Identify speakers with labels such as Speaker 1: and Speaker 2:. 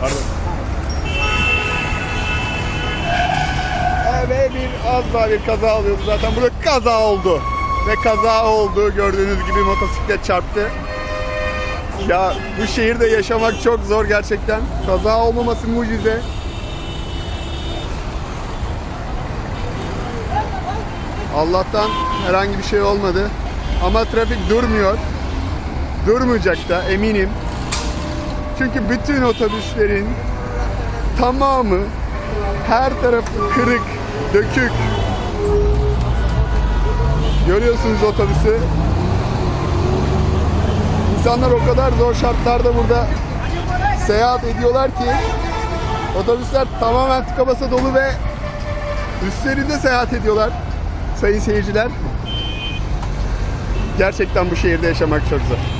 Speaker 1: Pardon. Ve bir az daha bir kaza oluyordu zaten. Burada kaza oldu. Ve kaza oldu. Gördüğünüz gibi motosiklet çarptı. Ya bu şehirde yaşamak çok zor gerçekten. Kaza olmaması mucize. Allah'tan herhangi bir şey olmadı. Ama trafik durmuyor. Durmayacak da eminim. Çünkü bütün otobüslerin tamamı her tarafı kırık, dökük. Görüyorsunuz otobüsü. İnsanlar o kadar zor şartlarda burada seyahat ediyorlar ki otobüsler tamamen tıka basa dolu ve üstlerinde seyahat ediyorlar sayın seyirciler. Gerçekten bu şehirde yaşamak çok zor.